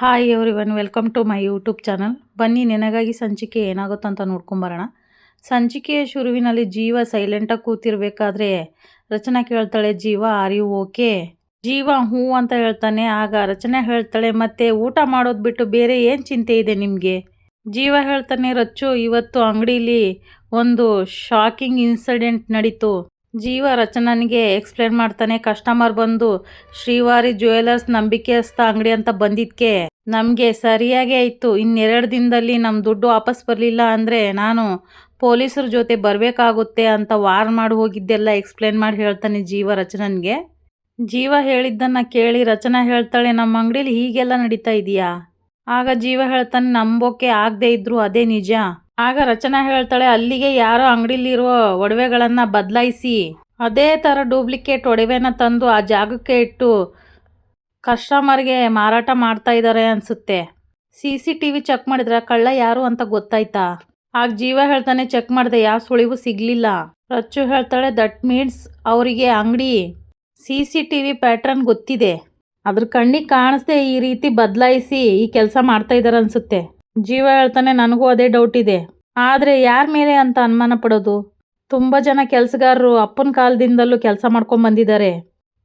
Hi everyone welcome to my YouTube channel ಬನ್ನಿ, ನಿನಗಾಗಿ ಸಂಚಿಕೆ ಏನಾಗುತ್ತೋ ಅಂತ ನೋಡ್ಕೊಂಬರೋಣ ಸಂಚಿಕೆಯ ಶುರುವಿನಲ್ಲಿ ಜೀವ ಸೈಲೆಂಟಾಗಿ ಕೂತಿರ್ಬೇಕಾದ್ರೆ ರಚನಾ ಕೇಳ್ತಾಳೆ, ಜೀವ ಆರ್ ಯು ಓಕೆ ಜೀವ, ಹ್ಞೂ ಅಂತ ಹೇಳ್ತಾನೆ, ಆಗ ರಚನಾ ಹೇಳ್ತಾಳೆ, ಮತ್ತೆ ಊಟ ಮಾಡೋದು ಬಿಟ್ಟು ಬೇರೆ ಏನು ಚಿಂತೆ ಇದೆ ನಿಮಗೆ? ಜೀವ ಹೇಳ್ತಾನೆ, ರಚ್ಚು, ಇವತ್ತು ಅಂಗಡೀಲಿ ಒಂದು ಶಾಕಿಂಗ್ ಇನ್ಸಿಡೆಂಟ್ ನಡೀತು. ಜೀವ ರಚನನಿಗೆ ಎಕ್ಸ್ಪ್ಲೇನ್ ಮಾಡ್ತಾನೆ ಕಸ್ಟಮರ್ ಬಂದು, ಶ್ರೀವಾರಿ ಜ್ಯುವೆಲರ್ಸ್ ನಂಬಿಕೆಸ್ಥ ಅಂಗಡಿ ಅಂತ ಬಂದಿದ್ಕೆ, ನಮಗೆ ಸರಿಯಾಗೇ ಇತ್ತು ಇನ್ನೆರಡು ದಿನದಲ್ಲಿ ನಮ್ಮ ದುಡ್ಡು ವಾಪಸ್ ಬರಲಿಲ್ಲ ಅಂದರೆ ನಾನು ಪೊಲೀಸರ ಜೊತೆ ಬರಬೇಕಾಗುತ್ತೆ ಅಂತ ವಾರ್ ಮಾಡಿ ಹೋಗಿದ್ದೆಲ್ಲ ಎಕ್ಸ್ಪ್ಲೇನ್ ಮಾಡಿ ಹೇಳ್ತಾನೆ ಜೀವ ರಚನನ್ಗೆ. ಜೀವ ಹೇಳಿದ್ದನ್ನು ಕೇಳಿ ರಚನಾ ಹೇಳ್ತಾಳೆ, ನಮ್ಮ ಅಂಗಡೀಲಿ ಹೀಗೆಲ್ಲ ನಡೀತಾ ಇದೆಯಾ? ಆಗ ಜೀವ ಹೇಳ್ತಾನೆ, ನಂಬೋಕೆ ಆಗದೆ ಇದ್ರು ಅದೇ ನಿಜ. ಆಗ ರಚನಾ ಹೇಳ್ತಾಳೆ, ಅಲ್ಲಿಗೆ ಯಾರೋ ಅಂಗಡಿಲಿರೋ ಒಡವೆಗಳನ್ನು ಬದಲಾಯಿಸಿ. ಅದೇ ಥರ ಡೂಪ್ಲಿಕೇಟ್ ಒಡವೆನ ತಂದು ಆ ಜಾಗಕ್ಕೆ ಇಟ್ಟು ಕಸ್ಟಮರ್ಗೆ ಮಾರಾಟ ಮಾಡ್ತಾ ಇದ್ದಾರೆ ಅನಿಸುತ್ತೆ. C C T V check ಮಾಡಿದ್ರೆ ಕಳ್ಳ ಯಾರು ಅಂತ ಗೊತ್ತಾಯ್ತಾ? ಆಗ ಜೀವ ಹೇಳ್ತಾನೆ, ಚೆಕ್ ಮಾಡಿದೆ, ಯಾವ ಸುಳಿವು ಸಿಗಲಿಲ್ಲ. ರಚ್ಚು ಹೇಳ್ತಾಳೆ, ದಟ್ ಮೀನ್ಸ್ ಅವರಿಗೆ ಅಂಗಡಿ. C C T V pattern ಗೊತ್ತಿದೆ. ಅದ್ರ ಕಣ್ಣಿಗೆ ಕಾಣಿಸ್ದೆ ಈ ರೀತಿ ಬದಲಾಯಿಸಿ ಈ ಕೆಲಸ ಮಾಡ್ತಾ ಇದ್ದಾರೆ ಅನ್ಸುತ್ತೆ. ಜೀವ ಹೇಳ್ತಾನೆ ನನಗೂ ಅದೇ ಡೌಟ್ ಇದೆ. ಆದರೆ ಯಾರ ಮೇಲೆ ಅಂತ ಅನುಮಾನ ಪಡೋದು? ತುಂಬ ಜನ ಕೆಲಸಗಾರರು ಅಪ್ಪನ ಕಾಲದಿಂದಲೂ ಕೆಲಸ ಮಾಡ್ಕೊಂಡು ಬಂದಿದ್ದಾರೆ.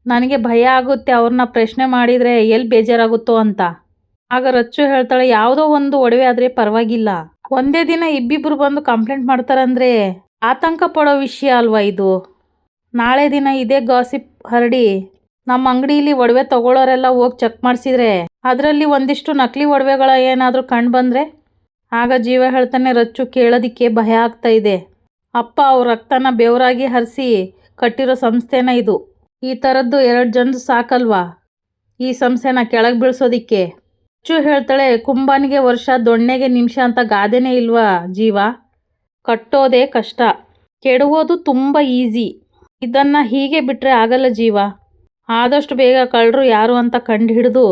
ನನಗೆ ಭಯ ಆಗುತ್ತೆ ಅವ್ರನ್ನ ಪ್ರಶ್ನೆ ಮಾಡಿದರೆ ಎಲ್ಲಿ ಬೇಜಾರಾಗುತ್ತೋ ಅಂತ. ಆಗ ರಚ್ಚು ಹೇಳ್ತಾಳೆ, ಯಾವುದೋ ಒಂದು ಒಡವೆ ಆದರೆ ಪರವಾಗಿಲ್ಲ. ಒಂದೇ ದಿನ ಇಬ್ಬಿಬ್ರು ಬಂದು ಕಂಪ್ಲೇಂಟ್ ಮಾಡ್ತಾರಂದ್ರೆ ಆತಂಕ ಪಡೋ ವಿಷಯ ಅಲ್ವಾ ಇದು? ನಾಳೆ ದಿನ ಇದೇ ಗಾಸಿಪ್ ಹರಡಿ ನಮ್ಮ ಅಂಗಡಿಲಿ ಒಡವೆ ತಗೊಳ್ಳೋರೆಲ್ಲ ಹೋಗಿ ಚೆಕ್ ಮಾಡಿಸಿದ್ರೆ ಅದರಲ್ಲಿ ಒಂದಿಷ್ಟು ನಕಲಿ ಒಡವೆಗಳ ಏನಾದರೂ ಕಂಡು ಬಂದರೆ ಆಗ ಜೀವ ಹೇಳ್ತಾನೆ, ರಚ್ಚು, ಕೇಳೋದಕ್ಕೆ ಭಯ ಆಗ್ತಾ ಇದೆ. ಅಪ್ಪ, ಅವ್ರ ರಕ್ತನ ಬೆವರಾಗಿ ಹರಿಸಿ ಕಟ್ಟಿರೋ ಸಂಸ್ಥೆನ ಇದು. ಈ ಥರದ್ದು ಎರಡು ಜನ ಸಾಕಲ್ವಾ? ಈ ಸಂಸ್ಥೆನ ಕೆಳಗೆ ಬೀಳ್ಸೋದಿಕ್ಕೆ. ರಚ್ಚು ಹೇಳ್ತಾಳೆ, ಕುಂಬನಿಗೆ ವರ್ಷ ದೊಣ್ಣೆಗೆ ನಿಮಿಷ ಅಂತ ಗಾದೆನೇ ಇಲ್ವಾ ಜೀವ? ಕಟ್ಟೋದೇ ಕಷ್ಟ. ಕೆಡುವುದು ತುಂಬ ಈಸಿ. ಇದನ್ನು ಹೀಗೆ ಬಿಟ್ಟರೆ ಆಗಲ್ಲ ಜೀವ. ಆದಷ್ಟು ಬೇಗ ಕಳ್ಳರು ಯಾರು ಅಂತ ಕಂಡು ಹಿಡಿದು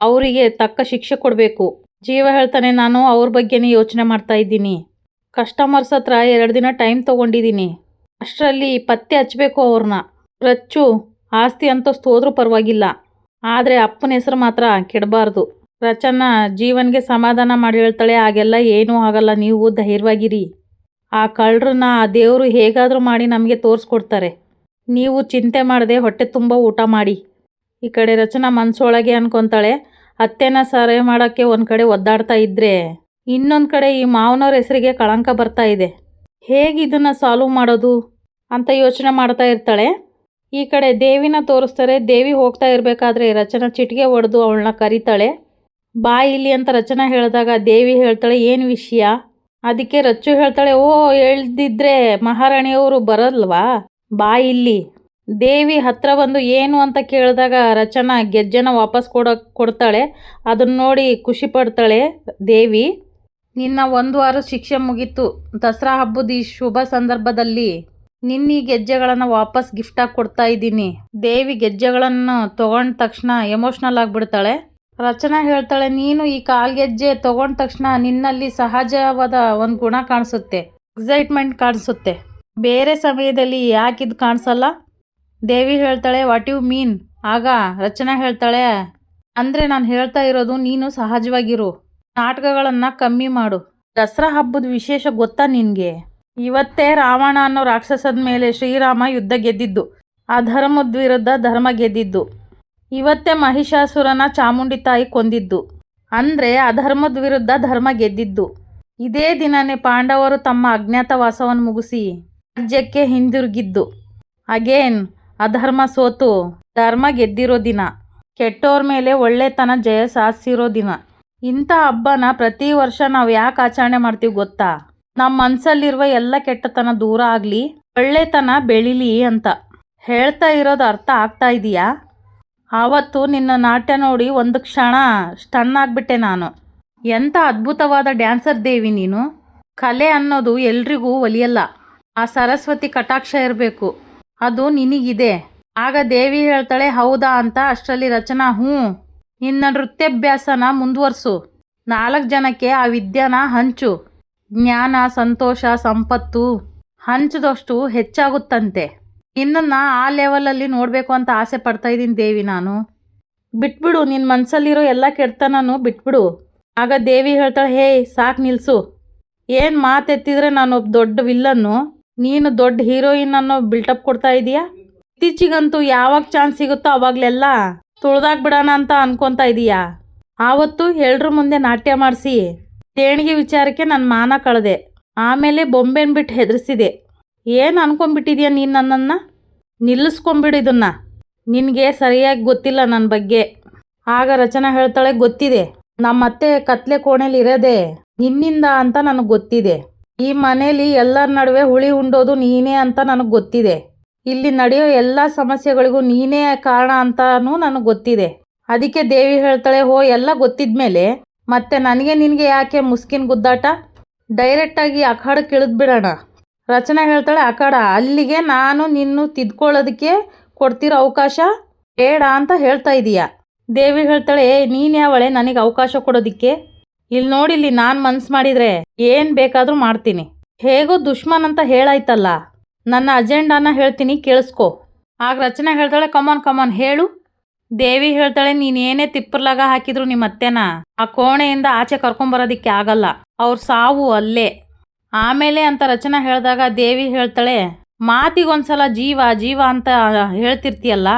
ಅವರಿಗೆ ತಕ್ಕ ಶಿಕ್ಷೆ ಕೊಡಬೇಕು. ಜೀವ ಹೇಳ್ತಾನೆ, ನಾನು ಅವ್ರ ಬಗ್ಗೆನೇ ಯೋಚನೆ ಮಾಡ್ತಾ ಇದ್ದೀನಿ. ಕಸ್ಟಮರ್ಸ್ ಹತ್ರ ಎರಡು ದಿನ ಟೈಮ್ ತೊಗೊಂಡಿದ್ದೀನಿ. ಅಷ್ಟರಲ್ಲಿ ಪತ್ತೆ ಹಚ್ಚಬೇಕು ಅವ್ರನ್ನ ರಚ್ಚು, ಆಸ್ತಿ ಅಂತಸ್ತು ಹೋದರೂ ಪರವಾಗಿಲ್ಲ. ಆದರೆ ಅಪ್ಪನ ಹೆಸರು ಮಾತ್ರ ಕೆಡಬಾರ್ದು. ರಚನ ಜೀವನ್ಗೆ ಸಮಾಧಾನ ಮಾಡಿ ಹೇಳ್ತಾಳೆ, ಹಾಗೆಲ್ಲ ಏನೂ ಆಗಲ್ಲ, ನೀವು ಧೈರ್ಯವಾಗಿರಿ. ಆ ಕಳ್ಳರನ್ನ ಆ ದೇವರು ಹೇಗಾದರೂ ಮಾಡಿ ನಮಗೆ ತೋರಿಸ್ಕೊಡ್ತಾರೆ. ನೀವು ಚಿಂತೆ ಮಾಡದೆ ಹೊಟ್ಟೆ ತುಂಬ ಊಟ ಮಾಡಿ. ಈ ಕಡೆ ರಚನಾ ಮನಸ್ಸೊಳಗೆ ಅನ್ಕೊತಾಳೆ, ಅತ್ತೆನ ಸರಿ ಮಾಡೋಕ್ಕೆ ಒಂದು ಕಡೆ ಒದ್ದಾಡ್ತಾ ಇದ್ದರೆ ಇನ್ನೊಂದು ಕಡೆ ಈ ಮಾವನವ್ರ ಹೆಸರಿಗೆ ಕಳಂಕ ಬರ್ತಾ ಇದೆ. ಹೇಗೆ ಇದನ್ನು ಸಾಲ್ವ್ ಮಾಡೋದು? ಅಂತ ಯೋಚನೆ ಮಾಡ್ತಾ ಇರ್ತಾಳೆ. ಈ ಕಡೆ ದೇವಿನ ತೋರಿಸ್ತಾರೆ, ದೇವಿ ಹೋಗ್ತಾ ಇರಬೇಕಾದ್ರೆ ರಚನಾ ಚಿಟಿಗೆ ಹೊಡೆದು ಅವಳನ್ನ ಕರೀತಾಳೆ. ಬಾ ಇಲ್ಲಿ ಅಂತ ರಚನಾ ಹೇಳಿದಾಗ ದೇವಿ ಹೇಳ್ತಾಳೆ, ಏನು ವಿಷಯ? ಅದಕ್ಕೆ ರಚ್ಚು ಹೇಳ್ತಾಳೆ, ಓ, ಹೇಳ್ದಿದ್ರೆ ಮಹಾರಾಣಿಯವರು ಬರಲ್ವಾ? ಬಾ ಇಲ್ಲಿ. ದೇವಿ ಹತ್ರ ಬಂದು ಏನು ಅಂತ ಕೇಳಿದಾಗ ರಚನಾ ಗೆಜ್ಜೆನ ವಾಪಸ್ ಕೊಡೋ, ಕೊಡ್ತಾಳೆ. ಅದನ್ನ ನೋಡಿ ಖುಷಿ ಪಡ್ತಾಳೆ ದೇವಿ. ನಿನ್ನ ಒಂದು ವಾರ ಶಿಕ್ಷೆ ಮುಗೀತು. ದಸರಾ ಹಬ್ಬದ ಈ ಶುಭ ಸಂದರ್ಭದಲ್ಲಿ ನಿನ್ನ ಈ ಗೆಜ್ಜೆಗಳನ್ನು ವಾಪಸ್ ಗಿಫ್ಟಾಗಿ ಕೊಡ್ತಾ ಇದ್ದೀನಿ. ದೇವಿ ಗೆಜ್ಜೆಗಳನ್ನು ತಗೊಂಡ ತಕ್ಷಣ ಎಮೋಷ್ನಲ್ ಆಗಿಬಿಡ್ತಾಳೆ. ರಚನಾ ಹೇಳ್ತಾಳೆ, ನೀನು ಈ ಕಾಲ್ಗೆಜ್ಜೆ ತಗೊಂಡ ತಕ್ಷಣ ನಿನ್ನಲ್ಲಿ ಸಹಜವಾದ ಒಂದು ಗುಣ ಕಾಣಿಸುತ್ತೆ. ಎಕ್ಸೈಟ್ಮೆಂಟ್ ಕಾಣಿಸುತ್ತೆ. ಬೇರೆ ಸಮಯದಲ್ಲಿ ಯಾಕಿದು ಕಾಣಿಸಲ್ಲ? ದೇವಿ ಹೇಳ್ತಾಳೆ ವಾಟ್ ಯು ಮೀನ್ ಆಗ ರಚನಾ ಹೇಳ್ತಾಳೆ, ಅಂದರೆ ನಾನು ಹೇಳ್ತಾ ಇರೋದು ನೀನು ಸಹಜವಾಗಿರು. ನಾಟಕಗಳನ್ನು ಕಮ್ಮಿ ಮಾಡು. ದಸರಾ ಹಬ್ಬದ ವಿಶೇಷ ಗೊತ್ತಾ ನಿನಗೆ? ಇವತ್ತೇ ರಾವಣ ಅನ್ನೋ ರಾಕ್ಷಸದ ಮೇಲೆ ಶ್ರೀರಾಮ ಯುದ್ಧ ಗೆದ್ದಿದ್ದು. ಅಧರ್ಮದ ವಿರುದ್ಧ ಧರ್ಮ ಗೆದ್ದಿದ್ದು. ಇವತ್ತೇ ಮಹಿಷಾಸುರನ ಚಾಮುಂಡಿ ತಾಯಿ ಕೊಂದಿದ್ದು. ಅಂದರೆ ಅಧರ್ಮದ ವಿರುದ್ಧ ಧರ್ಮ ಗೆದ್ದಿದ್ದು. ಇದೇ ದಿನನೇ ಪಾಂಡವರು ತಮ್ಮ ಅಜ್ಞಾತವಾಸವನ್ನು ಮುಗಿಸಿ ರಾಜ್ಯಕ್ಕೆ ಹಿಂದಿರುಗಿದ್ದು. ಅಗೇನ್, ಅಧರ್ಮ ಸೋತು, ಧರ್ಮ ಗೆದ್ದಿರೋ ದಿನ. ಕೆಟ್ಟೋರ ಮೇಲೆ ಒಳ್ಳೆತನ, ಜಯ ಸಾಧಿಸಿರೋ ದಿನ. ಇಂಥ ಹಬ್ಬನ ಪ್ರತಿ ವರ್ಷ ನಾವು ಯಾಕೆ ಆಚರಣೆ ಮಾಡ್ತೀವಿ ಗೊತ್ತಾ? ನಮ್ಮ ಮನಸ್ಸಲ್ಲಿರುವ ಎಲ್ಲ ಕೆಟ್ಟತನ ದೂರ ಆಗಲಿ, ಒಳ್ಳೆತನ ಬೆಳಿಲಿ ಅಂತ. ಹೇಳ್ತಾ ಇರೋದು ಅರ್ಥ ಆಗ್ತಾ ಇದೆಯಾ? ಆವತ್ತು ನಿನ್ನ ನಾಟ್ಯ ನೋಡಿ ಒಂದು ಕ್ಷಣ ಸ್ಟನ್ ಆಗಿಬಿಟ್ಟೆ ನಾನು. ಎಂಥ ಅದ್ಭುತವಾದ ಡ್ಯಾನ್ಸರ್ ದೇವಿ ನೀನು. ಕಲೆ ಅನ್ನೋದು ಎಲ್ರಿಗೂ ಒಲಿಯಲ್ಲ. ಆ ಸರಸ್ವತಿ ಕಟಾಕ್ಷ ಇರಬೇಕು. ಅದು ನಿನಗಿದೆ. ಆಗ ದೇವಿ ಹೇಳ್ತಾಳೆ, ಹೌದಾ ಅಂತ, ಅಷ್ಟರಲ್ಲಿ ರಚನಾ ಹ್ಞೂ. ನಿನ್ನ ನೃತ್ಯಾಭ್ಯಾಸನ ಮುಂದುವರಿಸು. ನಾಲ್ಕು ಜನಕ್ಕೆ ಆ ವಿದ್ಯಾನ ಹಂಚು. ಜ್ಞಾನ, ಸಂತೋಷ, ಸಂಪತ್ತು ಹಂಚದಷ್ಟು ಹೆಚ್ಚಾಗುತ್ತಂತೆ. ನಿನ್ನನ್ನು ಆ ಲೆವೆಲಲ್ಲಿ ನೋಡಬೇಕು ಅಂತ ಆಸೆ ಪಡ್ತಾ ಇದ್ದೀನಿ ದೇವಿ ನಾನು. ಬಿಟ್ಬಿಡು ನಿನ್ನ ಮನಸ್ಸಲ್ಲಿರೋ ಎಲ್ಲ ಕೆಡ್ತನೂ ಬಿಟ್ಬಿಡು. ಆಗ ದೇವಿ ಹೇಳ್ತಾಳೆ, ಹೇ, ಸಾಕು ನಿಲ್ಸು. ಏನು ಮಾತೆತ್ತಿದ್ರೆ ನಾನು ಒಬ್ಬ ದೊಡ್ಡ ವಿಲ್ಲನ್ನು ನೀನು ದೊಡ್ಡ ಹೀರೋಯಿನ್ ಅನ್ನೋ ಬಿಲ್ಟಪ್ ಕೊಡ್ತಾ ಇದೀಯಾ? ಇತ್ತೀಚಿಗಂತೂ ಯಾವಾಗ ಚಾನ್ಸ್ ಸಿಗುತ್ತೋ ಅವಾಗ್ಲೆಲ್ಲ ತುಳ್ದಾಗ್ ಬಿಡೋಣ ಅಂತ ಅನ್ಕೊಂತಾ ಇದೀಯಾ? ಆವತ್ತು ಎಲ್ರ ಮುಂದೆ ನಾಟ್ಯ ಮಾಡಿಸಿ. ದೇಣಿಗೆ ವಿಚಾರಕ್ಕೆ ನನ್ನ ಮಾನ ಕಳೆದೆ. ಆಮೇಲೆ ಬೊಂಬೆನ್ ಬಿಟ್ಟು ಹೆದರಿಸಿದೆ. ಏನು ಅನ್ಕೊಂಡ್ಬಿಟ್ಟಿದ್ಯಾ ನೀನು ನನ್ನನ್ನು? ನಿಲ್ಲಿಸ್ಕೊಂಬಿಡು ಇದನ್ನು. ನಿನಗೆ ಸರಿಯಾಗಿ ಗೊತ್ತಿಲ್ಲ ನನ್ನ ಬಗ್ಗೆ. ಆಗ ರಚನಾ ಹೇಳ್ತಾಳೆ, ಗೊತ್ತಿದೆ. ನಮ್ಮತ್ತೆ ಕತ್ಲೆ ಕೋಣೆಲಿ ಇರೋದೇ ನಿನ್ನಿಂದ ಅಂತ ನನಗೆ ಗೊತ್ತಿದೆ. ಈ ಮನೇಲಿ ಎಲ್ಲರ ನಡುವೆ ಹುಳಿ ಉಂಡೋದು ನೀನೇ ಅಂತ ನನಗೆ ಗೊತ್ತಿದೆ. ಇಲ್ಲಿ ನಡೆಯೋ ಎಲ್ಲ ಸಮಸ್ಯೆಗಳಿಗೂ ನೀನೇ ಕಾರಣ ಅಂತಾನೂ ನನಗೆ ಗೊತ್ತಿದೆ. ಅದಕ್ಕೆ ದೇವಿ ಹೇಳ್ತಾಳೆ, ಹೋ, ಎಲ್ಲ ಗೊತ್ತಿದ್ಮೇಲೆ ಮತ್ತೆ ನನಗೆ ನಿನಗೆ ಯಾಕೆ ಮುಸ್ಕಿನ ಗುದ್ದಾಟ? ಡೈರೆಕ್ಟಾಗಿ ಅಖಾಡಕ್ಕೆ ಇಳಿದ್ಬಿಡೋಣ ರಚನಾ ಹೇಳ್ತಾಳೆ, ಅಖಾಡ, ಅಲ್ಲಿಗೆ ನಾನು ನಿನ್ನು ತಿದ್ಕೊಳ್ಳೋದಕ್ಕೆ ಕೊಡ್ತಿರೋ ಅವಕಾಶ ಬೇಡ ಅಂತ ಹೇಳ್ತಾ ಇದೀಯ? ದೇವಿ ಹೇಳ್ತಾಳೆ ನೀನು ಯಾವಳೆ? ನನಗೆ ಅವಕಾಶ ಕೊಡೋದಕ್ಕೆ? ಇಲ್ಲಿ ನೋಡಿಲ್ಲಿ ನಾನು ಮನ್ಸು ಮಾಡಿದರೆ ಏನು ಬೇಕಾದರೂ ಮಾಡ್ತೀನಿ. ಹೇಗೋ ದುಶ್ಮನ್ ಅಂತ ಹೇಳಾಯ್ತಲ್ಲ. ನನ್ನ ಅಜೆಂಡಾನ ಹೇಳ್ತೀನಿ, ಕೇಳಿಸ್ಕೊ. ಆಗ ರಚನೆ ಹೇಳ್ತಾಳೆ ಕಮಾನ್ ಕಮಾನ್ ಹೇಳು. ದೇವಿ ಹೇಳ್ತಾಳೆ, ನೀನು ಏನೇ ತಿಪ್ಪರ್ಲಾಗ ಹಾಕಿದ್ರು ನಿಮ್ಮ ಅತ್ತೆನ, ಆ ಕೋಣೆಯಿಂದ ಆಚೆ ಕರ್ಕೊಂಬರೋದಿಕ್ಕೆ ಆಗಲ್ಲ. ಅವ್ರ ಸಾವು ಅಲ್ಲೇ. ಆಮೇಲೆ ಅಂತ ರಚನಾ ಹೇಳಿದಾಗ ದೇವಿ ಹೇಳ್ತಾಳೆ, ಮಾತಿಗೊಂದ್ಸಲ ಜೀವ ಜೀವ ಅಂತ ಹೇಳ್ತಿರ್ತೀಯಲ್ಲ.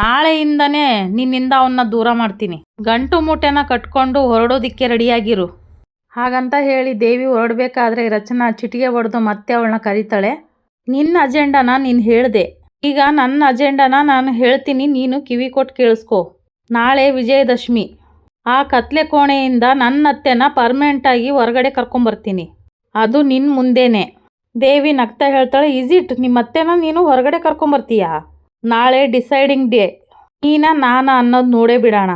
ನಾಳೆಯಿಂದನೇ ನಿನ್ನಿಂದ ಅವನ್ನ ದೂರ ಮಾಡ್ತೀನಿ. ಗಂಟು ಮೂಟೆನ ಕಟ್ಕೊಂಡು ಹೊರಡೋದಿಕ್ಕೆ ರೆಡಿಯಾಗಿರು. ಹಾಗಂತ ಹೇಳಿ ದೇವಿ ಹೊರಡಬೇಕಾದ್ರೆ ರಚನಾ ಚಿಟಿಗೆ ಹೊಡೆದು ಮತ್ತೆ ಅವಳನ್ನ ಕರೀತಾಳೆ. ನಿನ್ನ ಅಜೆಂಡಾನ ನೀನು ಹೇಳಿದೆ. ಈಗ ನನ್ನ ಅಜೆಂಡಾನ ನಾನು ಹೇಳ್ತೀನಿ, ನೀನು ಕಿವಿ ಕೊಟ್ಟು ಕೇಳಿಸ್ಕೊ. ನಾಳೆ ವಿಜಯದಶಮಿ. ಆ ಕತ್ಲೆ ಕೋಣೆಯಿಂದ ನನ್ನ ಅತ್ತೆನ ಪರ್ಮನೆಂಟಾಗಿ ಹೊರಗಡೆ ಕರ್ಕೊಂಬರ್ತೀನಿ. ಅದು ನಿನ್ನ ಮುಂದೇನೆ. ದೇವಿ ನಗ್ತಾ ಹೇಳ್ತಾಳೆ ಇಸ್ ಇಟ್? ನಿಮ್ಮ ಅತ್ತೆನ ನೀನು ಹೊರಗಡೆ ಕರ್ಕೊಂಬರ್ತೀಯಾ? ನಾಳೆ ಡಿಸೈಡಿಂಗ್ ಡೇ. ನೀನ ನಾನ ಅನ್ನೋದು ನೋಡೇ ಬಿಡೋಣ.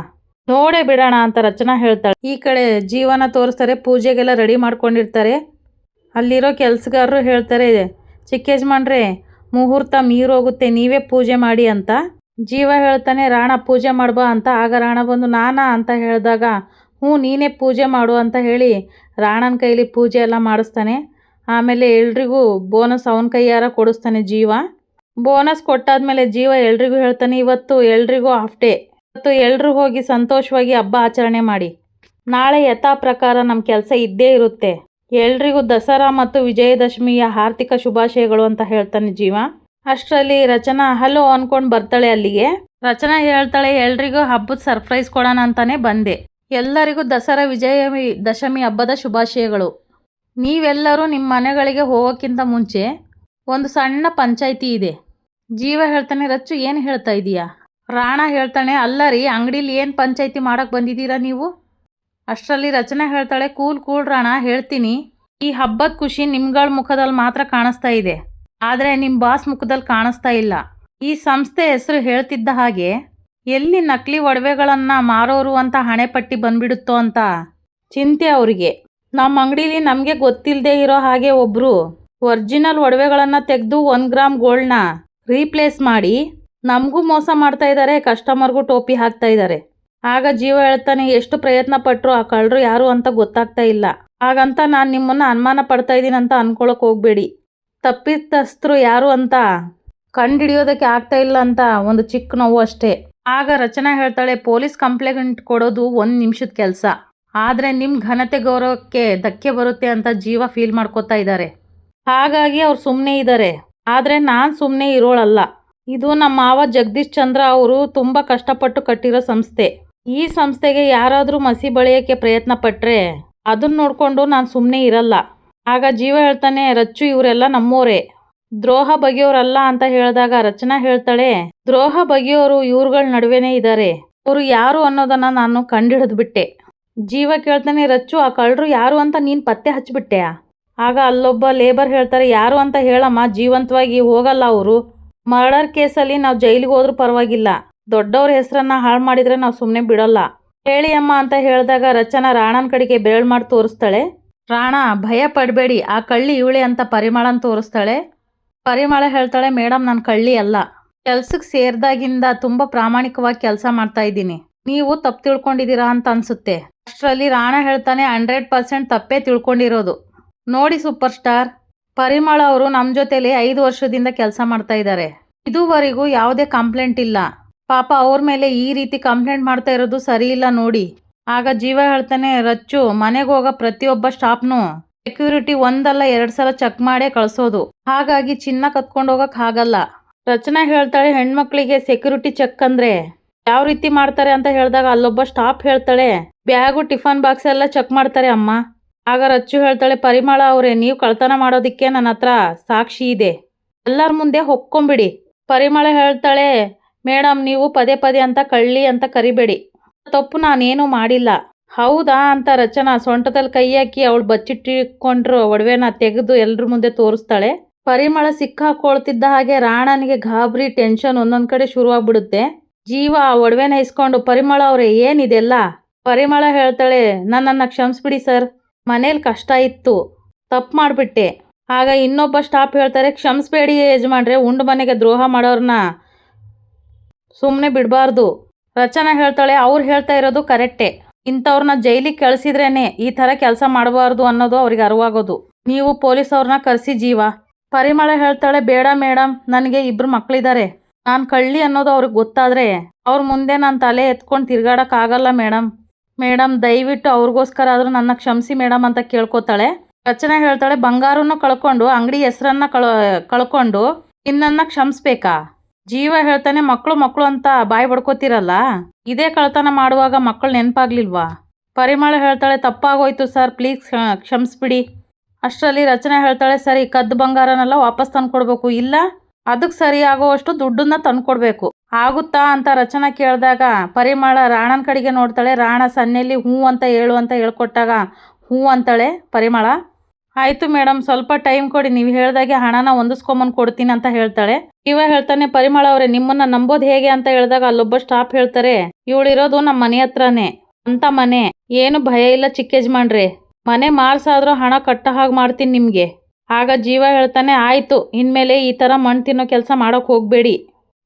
ನೋಡೇ ಬಿಡೋಣ ಅಂತ ರಚನಾ ಹೇಳ್ತಾಳೆ. ಈ ಕಡೆ ಜೀವನ ತೋರಿಸ್ತಾರೆ, ಪೂಜೆಗೆಲ್ಲ ರೆಡಿ ಮಾಡ್ಕೊಂಡಿರ್ತಾರೆ. ಅಲ್ಲಿರೋ ಕೆಲಸಗಾರರು ಹೇಳ್ತಾರೆ, ಚಿಕ್ಕ ಯಜಮಾನ್ರೆ, ಮುಹೂರ್ತ ಮೀರೋಗುತ್ತೆ, ನೀವೇ ಪೂಜೆ ಮಾಡಿ ಅಂತ. ಜೀವ ಹೇಳ್ತಾನೆ, ರಾಣ ಪೂಜೆ ಮಾಡ್ಬಾ ಅಂತ. ಆಗ ರಾಣ ಬಂದು, ನಾನಾ ಅಂತ ಹೇಳಿದಾಗ, ಹ್ಞೂ, ನೀನೇ ಪೂಜೆ ಮಾಡು ಅಂತ ಹೇಳಿ ರಾಣನ ಕೈಲಿ ಪೂಜೆ ಎಲ್ಲ ಮಾಡಿಸ್ತಾನೆ. ಆಮೇಲೆ ಎಲ್ರಿಗೂ ಬೋನಸ್ ಅವನ ಕೈಯಾರ ಕೊಡಿಸ್ತಾನೆ ಜೀವ. ಬೋನಸ್ ಕೊಟ್ಟಾದ್ಮೇಲೆ ಜೀವ ಎಲ್ರಿಗೂ ಹೇಳ್ತಾನೆ, ಇವತ್ತು ಎಲ್ರಿಗೂ ಹಾಫ್ ಡೇ ಇವತ್ತು ಎಲ್ರು ಹೋಗಿ ಸಂತೋಷವಾಗಿ ಹಬ್ಬ ಆಚರಣೆ ಮಾಡಿ. ನಾಳೆ ಯಥಾ ಪ್ರಕಾರ ನಮ್ಮ ಕೆಲಸ ಇದ್ದೇ ಇರುತ್ತೆ. ಎಲ್ರಿಗೂ ದಸರಾ ಮತ್ತು ವಿಜಯದಶಮಿಯ ಆರ್ಥಿಕ ಶುಭಾಶಯಗಳು ಅಂತ ಹೇಳ್ತಾನೆ ಜೀವ. ಅಷ್ಟರಲ್ಲಿ ರಚನಾ ಹಲೋ ಅನ್ಕೊಂಡು ಬರ್ತಾಳೆ ಅಲ್ಲಿಗೆ. ರಚನಾ ಹೇಳ್ತಾಳೆ, ಎಲ್ರಿಗೂ ಹಬ್ಬದ ಸರ್ಪ್ರೈಸ್ ಕೊಡೋಣ ಅಂತಾನೆ ಬಂದೆ. ಎಲ್ಲರಿಗೂ ದಸರಾ ವಿಜಯ ದಶಮಿ ಹಬ್ಬದ ಶುಭಾಶಯಗಳು. ನೀವೆಲ್ಲರೂ ನಿಮ್ಮ ಮನೆಗಳಿಗೆ ಹೋಗೋಕ್ಕಿಂತ ಮುಂಚೆ ಒಂದು ಸಣ್ಣ ಪಂಚಾಯಿತಿ ಇದೆ. ಜೀವ ಹೇಳ್ತಾನೆ, ರಚ್ಚು ಏನು ಹೇಳ್ತಾ ಇದೀಯಾ? ರಾಣ ಹೇಳ್ತಾನೆ, ಅಲ್ಲ ರೀ, ಅಂಗಡೀಲಿ ಏನು ಪಂಚಾಯಿತಿ ಮಾಡೋಕ್ಕೆ ಬಂದಿದ್ದೀರಾ ನೀವು? ಅಷ್ಟರಲ್ಲಿ ರಚನೆ ಹೇಳ್ತಾಳೆ, ಕೂಲ್ ಕೂಲ್ ರಾಣ, ಹೇಳ್ತೀನಿ. ಈ ಹಬ್ಬದ ಖುಷಿ ನಿಮ್ಗಳ ಮುಖದಲ್ಲಿ ಮಾತ್ರ ಕಾಣಿಸ್ತಾ ಇದೆ. ಆದರೆ ನಿಮ್ಮ ಬಾಸ್ ಮುಖದಲ್ಲಿ ಕಾಣಿಸ್ತಾ ಇಲ್ಲ. ಈ ಸಂಸ್ಥೆ ಹೆಸರು ಹೇಳ್ತಿದ್ದ ಹಾಗೆ, ಎಲ್ಲಿ ನಕಲಿ ಒಡವೆಗಳನ್ನು ಮಾರೋರು ಅಂತ ಹಣೆ ಪಟ್ಟಿ ಬಂದ್ಬಿಡುತ್ತೋ ಅಂತ ಚಿಂತೆ ಅವರಿಗೆ. ನಮ್ಮ ಅಂಗಡೀಲಿ ನಮಗೆ ಗೊತ್ತಿಲ್ಲದೆ ಇರೋ ಹಾಗೆ ಒಬ್ಬರು ಒರಿಜಿನಲ್ ಒಡವೆಗಳನ್ನು ತೆಗೆದು ಒಂದು ಗ್ರಾಮ್ ಗೋಲ್ಡ್ನ ರೀಪ್ಲೇಸ್ ಮಾಡಿ ನಮಗೂ ಮೋಸ ಮಾಡ್ತಾ ಇದ್ದಾರೆ ಕಸ್ಟಮರ್ಗೂ ಟೋಪಿ ಹಾಕ್ತಾ ಇದ್ದಾರೆ ಆಗ ಜೀವ ಹೇಳ್ತಾನೆ ಎಷ್ಟು ಪ್ರಯತ್ನ ಪಟ್ಟರು ಆ ಕಳ್ಳರು ಯಾರು ಅಂತ ಗೊತ್ತಾಗ್ತಾ ಇಲ್ಲ. ಹಾಗಂತ ನಾನು ನಿಮ್ಮನ್ನು ಅನುಮಾನ ಪಡ್ತಾ ಇದ್ದೀನಿ ಅಂತ ಅನ್ಕೊಳಕ್ಕೆ ಹೋಗಬೇಡಿ. ತಪ್ಪಿತಸ್ಥರು ಯಾರು ಅಂತ ಕಂಡುಹಿಡಿಯೋದಕ್ಕೆ ಆಗ್ತಾ ಇಲ್ಲ ಅಂತ ಒಂದು ಚಿಕ್ಕ ನೋವು ಅಷ್ಟೇ. ಆಗ ರಚನಾ ಹೇಳ್ತಾಳೆ, ಪೊಲೀಸ್ ಕಂಪ್ಲೇಂಟ್ ಕೊಡೋದು ಒಂದು ನಿಮಿಷದ ಕೆಲಸ. ಆದರೆ ನಿಮ್ಮ ಘನತೆ ಗೌರವಕ್ಕೆ ಧಕ್ಕೆ ಬರುತ್ತೆ ಅಂತ ಜೀವ ಫೀಲ್ ಮಾಡ್ಕೋತಾ ಇದ್ದಾರೆ ಹಾಗಾಗಿ ಅವ್ರು ಸುಮ್ಮನೆ ಇದ್ದಾರೆ ಆದರೆ ನಾನು ಸುಮ್ಮನೆ ಇರೋಳಲ್ಲ. ಇದು ನಮ್ಮ ಮಾವ ಜಗದೀಶ್ ಚಂದ್ರ ಅವರು ತುಂಬ ಕಷ್ಟಪಟ್ಟು ಕಟ್ಟಿರೋ ಸಂಸ್ಥೆ. ಈ ಸಂಸ್ಥೆಗೆ ಯಾರಾದರೂ ಮಸಿ ಬಳಿಯೋಕ್ಕೆ ಪ್ರಯತ್ನ ಪಟ್ಟರೆ ಅದನ್ನ ನೋಡಿಕೊಂಡು ನಾನು ಸುಮ್ಮನೆ ಇರಲ್ಲ. ಆಗ ಜೀವ ಹೇಳ್ತಾನೆ, ರಚ್ಚು, ಇವರೆಲ್ಲ ನಮ್ಮೋರೇ. ದ್ರೋಹ ಬಗೆಯವರಲ್ಲ ಅಂತ ಹೇಳಿದಾಗ ರಚನಾ ಹೇಳ್ತಾಳೆ, ದ್ರೋಹ ಬಗೆಯವರು ಇವ್ರುಗಳ ನಡುವೆನೇ ಇದ್ದಾರೆ ಅವರು ಯಾರು ಅನ್ನೋದನ್ನ ನಾನು ಕಂಡಿಡಿದ್ಬಿಟ್ಟೆ ಜೀವ ಕೇಳ್ತಾನೆ, ರಚ್ಚು, ಆ ಕಳ್ಳರು ಯಾರು ಅಂತ ನೀನು ಪತ್ತೆ ಹಚ್ಬಿಟ್ಟೆಯಾ? ಆಗ ಅಲ್ಲೊಬ್ಬ ಲೇಬರ್ ಹೇಳ್ತಾರೆ, ಯಾರು ಅಂತ ಹೇಳಮ್ಮ, ಜೀವಂತವಾಗಿ ಹೋಗಲ್ಲ ಅವರು. ಮರ್ಡರ್ ಕೇಸಲ್ಲಿ ನಾವು ಜೈಲಿಗೆ ಹೋದ್ರೂ ಪರವಾಗಿಲ್ಲ. ದೊಡ್ಡವ್ರ ಹೆಸರನ್ನ ಹಾಳು ಮಾಡಿದ್ರೆ ನಾವು ಸುಮ್ಮನೆ ಬಿಡಲ್ಲ. ಹೇಳಿ ಅಮ್ಮ, ಅಂತ ಹೇಳಿದಾಗ ರಚನಾ ರಾಣನ ಕಡೆಗೆ ಬೆರಳು ಮಾಡಿ ತೋರಿಸ್ತಾಳೆ. ರಾಣ, ಭಯ ಪಡಬೇಡಿ, ಆ ಕಳ್ಳಿ ಇವಳೆ ಅಂತ ಪರಿಮಳನ ತೋರಿಸ್ತಾಳೆ. ಪರಿಮಳ ಹೇಳ್ತಾಳೆ ಮೇಡಮ್ ನಾನು ಕಳ್ಳಿ ಅಲ್ಲ. ಕೆಲ್ಸಕ್ಕೆ ಸೇರಿದಾಗಿಂದ ತುಂಬ ಪ್ರಾಮಾಣಿಕವಾಗಿ ಕೆಲಸ ಮಾಡ್ತಾ ಇದ್ದೀನಿ. ನೀವು ತಪ್ಪು ತಿಳ್ಕೊಂಡಿದ್ದೀರಾ ಅಂತ ಅನ್ಸುತ್ತೆ. ಅಷ್ಟರಲ್ಲಿ ರಾಣ ಹೇಳ್ತಾನೆ, ಹಂಡ್ರೆಡ್ ಪರ್ಸೆಂಟ್ ತಪ್ಪೇ ತಿಳ್ಕೊಂಡಿರೋದು. ನೋಡಿ ಸೂಪರ್ ಸ್ಟಾರ್ ಪರಿಮಳ ಅವರು ನಮ್ಮ ಜೊತೆಲಿ ಐದು ವರ್ಷದಿಂದ ಕೆಲಸ ಮಾಡ್ತಾ ಇದ್ದಾರೆ ಇದುವರೆಗೂ ಯಾವುದೇ ಕಂಪ್ಲೇಂಟ್ ಇಲ್ಲ. ಪಾಪ ಅವ್ರ ಮೇಲೆ ಈ ರೀತಿ ಕಂಪ್ಲೇಂಟ್ ಮಾಡ್ತಾ ಇರೋದು ಸರಿ ಇಲ್ಲ ನೋಡಿ. ಆಗ ಜೀವ ಹೇಳ್ತಾನೆ, ರಚ್ಚು, ಮನೆಗೆ ಹೋಗೋ ಪ್ರತಿಯೊಬ್ಬ ಸ್ಟಾಫ್ನು ಸೆಕ್ಯೂರಿಟಿ ಒಂದಲ್ಲ ಎರಡು ಸಲ ಚೆಕ್ ಮಾಡೇ ಕಳಿಸೋದು. ಹಾಗಾಗಿ ಚಿನ್ನ ಕತ್ಕೊಂಡು ಹೋಗಕ್ ಆಗಲ್ಲ. ರಚನಾ ಹೇಳ್ತಾಳೆ, ಹೆಣ್ಮಕ್ಳಿಗೆ ಸೆಕ್ಯೂರಿಟಿ ಚೆಕ್ ಅಂದ್ರೆ ಯಾವ ರೀತಿ ಮಾಡ್ತಾರೆ ಅಂತ ಹೇಳಿದಾಗ ಅಲ್ಲೊಬ್ಬ ಸ್ಟಾಫ್ ಹೇಳ್ತಾಳೆ, ಬ್ಯಾಗು, ಟಿಫನ್ ಬಾಕ್ಸ್ ಎಲ್ಲ ಚೆಕ್ ಮಾಡ್ತಾರೆ ಅಮ್ಮ. ಆಗ ರಚ್ಚು ಹೇಳ್ತಾಳೆ, ಪರಿಮಳ ಅವರೇ, ನೀವು ಕಳ್ತನ ಮಾಡೋದಕ್ಕೆ ನನ್ನ ಹತ್ರ ಸಾಕ್ಷಿ ಇದೆ. ಎಲ್ಲರ ಮುಂದೆ ಹೊಕ್ಕೊಂಬಿಡಿ. ಪರಿಮಳ ಹೇಳ್ತಾಳೆ ಮೇಡಮ್ ನೀವು ಪದೇ ಪದೇ ಅಂತ ಕಳ್ಳಿ ಅಂತ ಕರಿಬೇಡಿ. ತಪ್ಪು ನಾನೇನು ಮಾಡಿಲ್ಲ. ಹೌದಾ? ಅಂತ ರಚನಾ ಸೊಂಟದಲ್ಲಿ ಕೈ ಹಾಕಿ ಅವಳು ಬಚ್ಚಿಟ್ಟಿಕೊಂಡ್ರು ಒಡವೆನ ತೆಗೆದು ಎಲ್ಲರ ಮುಂದೆ ತೋರಿಸ್ತಾಳೆ. ಪರಿಮಳ ಸಿಕ್ಕಾಕೊಳ್ತಿದ್ದ ಹಾಗೆ ರಾಣನಿಗೆ ಗಾಬರಿ ಟೆನ್ಷನ್ ಒಂದೊಂದು ಕಡೆ ಶುರುವಾಗ್ಬಿಡುತ್ತೆ. ಜೀವ, ಆ ಒಡವೆನ ಇಸ್ಕೊಂಡು, ಪರಿಮಳ ಅವರೇ, ಏನಿದೆಲ್ಲ? ಪರಿಮಳ ಹೇಳ್ತಾಳೆ, ನನ್ನನ್ನು ಕ್ಷಮಿಸ್ಬಿಡಿ ಸರ್. ಮನೇಲಿ ಕಷ್ಟ ಇತ್ತು. ತಪ್ಪು ಮಾಡಿಬಿಟ್ಟೆ. ಆಗ ಇನ್ನೊಬ್ಬ ಸ್ಟಾಫ್ ಹೇಳ್ತಾರೆ, ಕ್ಷಮಿಸ್ಬೇಡಿ ಯಜಮಾನ್ರೆ, ಉಂಡು ಮನೆಗೆ ದ್ರೋಹ ಮಾಡೋರನ್ನ ಸುಮ್ಮನೆ ಬಿಡಬಾರ್ದು. ರಚನಾ ಹೇಳ್ತಾಳೆ, ಅವ್ರು ಹೇಳ್ತಾ ಇರೋದು ಕರೆಕ್ಟೇ. ಇಂಥವ್ರನ್ನ ಜೈಲಿಗೆ ಕಳಿಸಿದ್ರೇನೆ ಈ ಥರ ಕೆಲಸ ಮಾಡಬಾರ್ದು ಅನ್ನೋದು ಅವ್ರಿಗೆ ಅರಿವಾಗೋದು. ನೀವು ಪೊಲೀಸ್ ಅವ್ರನ್ನ ಕರೆಸಿ ಜೀವ. ಪರಿಮಳ ಹೇಳ್ತಾಳೆ, ಬೇಡ ಮೇಡಮ್ ನನಗೆ ಇಬ್ಬರು ಮಕ್ಕಳಿದ್ದಾರೆ ನಾನು ಕಳ್ಳಿ ಅನ್ನೋದು ಅವ್ರಿಗೆ ಗೊತ್ತಾದರೆ ಅವ್ರ ಮುಂದೆ ನಾನು ತಲೆ ಎತ್ಕೊಂಡು ತಿರ್ಗಾಡೋಕ್ಕಾಗಲ್ಲ ಮೇಡಮ್ ಮೇಡಮ್, ದಯವಿಟ್ಟು ಅವ್ರಿಗೋಸ್ಕರ ಆದರೂ ನನ್ನ ಕ್ಷಮಿಸಿ ಮೇಡಮ್ ಅಂತ ಕೇಳ್ಕೊತಾಳೆ. ರಚನೆ ಹೇಳ್ತಾಳೆ ಬಂಗಾರನ್ನು ಕಳ್ಕೊಂಡು, ಅಂಗಡಿ ಹೆಸರನ್ನ ಕಳ, ಕಳ್ಕೊಂಡು ಇನ್ನನ್ನ ಕ್ಷಮಿಸ್ಬೇಕಾ? ಜೀವ ಹೇಳ್ತಾನೆ ಮಕ್ಕಳು ಮಕ್ಕಳು ಅಂತ ಬಾಯಿ ಬಡ್ಕೋತಿರಲ್ಲ? ಇದೇ ಕಳ್ತನ ಮಾಡುವಾಗ ಮಕ್ಕಳು ನೆನಪಾಗ್ಲಿಲ್ವಾ? ಪರಿಮಳ ಹೇಳ್ತಾಳೆ, ತಪ್ಪಾಗೋಯ್ತು ಸರ್, ಪ್ಲೀಸ್ ಕ್ಷಮಿಸ್ಬಿಡಿ. ಅಷ್ಟರಲ್ಲಿ ರಚನೆ ಹೇಳ್ತಾಳೆ, ಸರಿ, ಕದ್ದು ಬಂಗಾರನೆಲ್ಲ ವಾಪಸ್ ತಂದುಕೊಡ್ಬೇಕು, ಇಲ್ಲ? ಅದಕ್ಕೆ ಸರಿ ಆಗೋವಷ್ಟು ದುಡ್ಡನ್ನ ತಂದ್ಕೊಡ್ಬೇಕು. ಆಗುತ್ತಾ ಅಂತ ರಚನಾ ಕೇಳಿದಾಗ, ಪರಿಮಳ ರಾಣನ ಕಡೆಗೆ ನೋಡ್ತಾಳೆ, ರಾಣ ಸನ್ನೆಯಲ್ಲಿ ಹ್ಞೂ ಅಂತ ಹೇಳು ಅಂತ ಹೇಳ್ಕೊಟ್ಟಾಗ ಹ್ಞೂ ಅಂತಾಳೆ ಪರಿಮಳ. ಆಯಿತು ಮೇಡಮ್ ಸ್ವಲ್ಪ ಟೈಮ್ ಕೊಡಿ, ನೀವು ಹೇಳ್ದಾಗೆ ಹಣನ ಹೊಂದಿಸ್ಕೊಂಬಂದು ಕೊಡ್ತೀನಿ ಅಂತ ಹೇಳ್ತಾಳೆ. ಇವ ಹೇಳ್ತಾನೆ, ಪರಿಮಳ ಅವರೇ, ನಿಮ್ಮನ್ನ ನಂಬೋದು ಹೇಗೆ ಅಂತ ಹೇಳಿದಾಗ ಅಲ್ಲೊಬ್ಬ ಸ್ಟಾಪ್ ಹೇಳ್ತಾರೆ, ಇವಳಿರೋದು ನಮ್ಮ ಮನೆ ಹತ್ರನೇ ಅಂತ ಮನೆ, ಏನು ಭಯ ಇಲ್ಲ ಚಿಕ್ಕ ಮಾಡ್ರಿ ಮನೆ ಮಾರ್ಸಾದ್ರೂ ಹಣ ಕಟ್ಟ ಹಾಗೆ ಮಾಡ್ತೀನಿ ನಿಮಗೆ. ಆಗ ಜೀವ ಹೇಳ್ತಾನೆ, ಆಯಿತು, ಇನ್ಮೇಲೆ ಈ ಥರ ಮಣ್ಣು ತಿನ್ನೋ ಕೆಲಸ ಮಾಡೋಕೆ ಹೋಗಬೇಡಿ.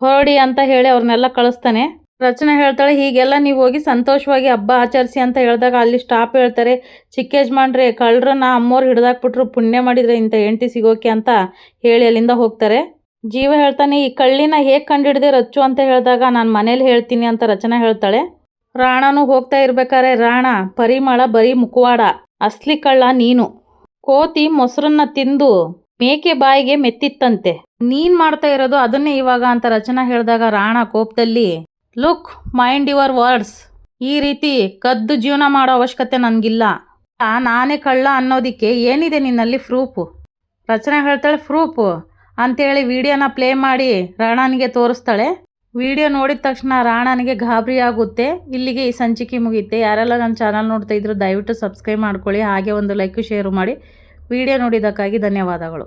ಹೊರಡಿ ಅಂತ ಹೇಳಿ ಅವ್ರನ್ನೆಲ್ಲ ಕಳಿಸ್ತಾನೆ. ರಚನೆ ಹೇಳ್ತಾಳೆ, ಹೀಗೆಲ್ಲ ನೀವು ಹೋಗಿ ಸಂತೋಷವಾಗಿ ಹಬ್ಬ ಆಚರಿಸಿ ಅಂತ ಹೇಳಿದಾಗ ಅಲ್ಲಿ ಸ್ಟಾಪ್ ಹೇಳ್ತಾರೆ, ಚಿಕ್ಕ ಯಜಮಾನ್ರೆ, ಕಳ್ಳರನ್ನ ಅಮ್ಮೋರು ಹಿಡ್ದಾಕ್ಬಿಟ್ರು ಪುಣ್ಯ ಮಾಡಿದ್ರೆ ಇಂಥ ಹೆಂಡತಿ ಸಿಗೋಕೆ ಅಂತ ಹೇಳಿ ಅಲ್ಲಿಂದ ಹೋಗ್ತಾರೆ. ಜೀವ ಹೇಳ್ತಾನೆ, ಈ ಕಳ್ಳಿನ ಹೇಗೆ ಕಂಡಿಡ್ದೆ ರಚ್ಚು ಅಂತ ಹೇಳಿದಾಗ ನಾನು ಮನೇಲಿ ಹೇಳ್ತೀನಿ ಅಂತ ರಚನೆ ಹೇಳ್ತಾಳೆ. ರಾಣನು ಹೋಗ್ತಾ ಇರ್ಬೇಕಾರೆ, ರಾಣ ಪರಿಮಳ ಬರೀ ಮುಖವಾಡ, ಅಸ್ಲಿ ಕಳ್ಳ ನೀನು. ಕೋತಿ ಮೊಸರನ್ನ ತಿಂದು ಮೇಕೆ ಬಾಯಿಗೆ ಮೆತ್ತಿತ್ತಂತೆ. ನೀನ್ ಮಾಡ್ತಾ ಇರೋದು ಅದನ್ನೇ ಇವಾಗ ಅಂತ ರಚನಾ ಹೇಳಿದಾಗ ರಾಣ ಕೋಪದಲ್ಲಿ, ಲುಕ್, ಮೈಂಡ್ ಯುವರ್ ವರ್ಡ್ಸ್. ಈ ರೀತಿ ಕದ್ದು ಜೀವನ ಮಾಡೋ ಅವಶ್ಯಕತೆ ನನಗಿಲ್ಲ. ನಾನೇ ಕಳ್ಳ ಅನ್ನೋದಕ್ಕೆ ಏನಿದೆ ನಿನ್ನಲ್ಲಿ ಪ್ರೂಫು? ರಚನೆ ಹೇಳ್ತಾಳೆ, ಪ್ರೂಫು ಅಂತೇಳಿ ವಿಡಿಯೋನ ಪ್ಲೇ ಮಾಡಿ ರಾಣನಿಗೆ ತೋರಿಸ್ತಾಳೆ. ವಿಡಿಯೋ ನೋಡಿದ ತಕ್ಷಣ ರಾಣನಿಗೆ ಗಾಬರಿ ಆಗುತ್ತೆ. ಇಲ್ಲಿಗೆ ಈ ಸಂಚಿಕೆ ಮುಗಿಯುತ್ತೆ ಯಾರೆಲ್ಲ ನನ್ನ ಚಾನಲ್ ನೋಡ್ತಾ ಇದ್ರು ದಯವಿಟ್ಟು ಸಬ್ಸ್ಕ್ರೈಬ್ ಮಾಡ್ಕೊಳ್ಳಿ. ಹಾಗೆ ಒಂದು ಲೈಕ್, ಶೇರು ಮಾಡಿ. ವಿಡಿಯೋ ನೋಡಿದ್ದಕ್ಕಾಗಿ ಧನ್ಯವಾದಗಳು.